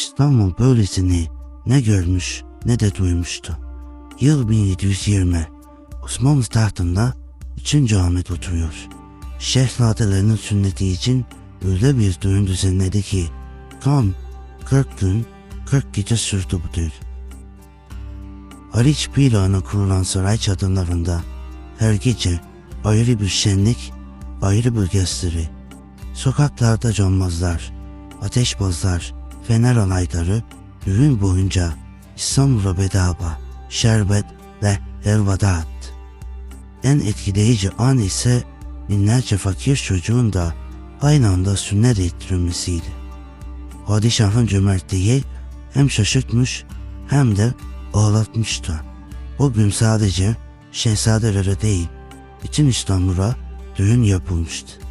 İstanbul böylesini ne görmüş ne de duymuştu. Yıl 1720. Osmanlı tahtında 3. Ahmet oturuyor. Şehzadelerinin sünneti için öyle bir düğün düzenledi ki tam 40 gün 40 gece sürdü bu düğün. Haliç Pila'na kurulan saray çadırlarında her gece ayrı bir şenlik, ayrı bir gösteri. Sokaklarda canmazlar, ateşbazlar, fener alayları düğün boyunca İstanbul'a bedava, şerbet ve helva dağıttı. En etkileyici an ise binlerce fakir çocuğun da aynı anda sünnet ettirilmesiydi. Padişahın cömertliği hem şaşırtmış hem de ağlatmıştı. O gün sadece şehzadelere değil, bütün İstanbul'a düğün yapılmıştı.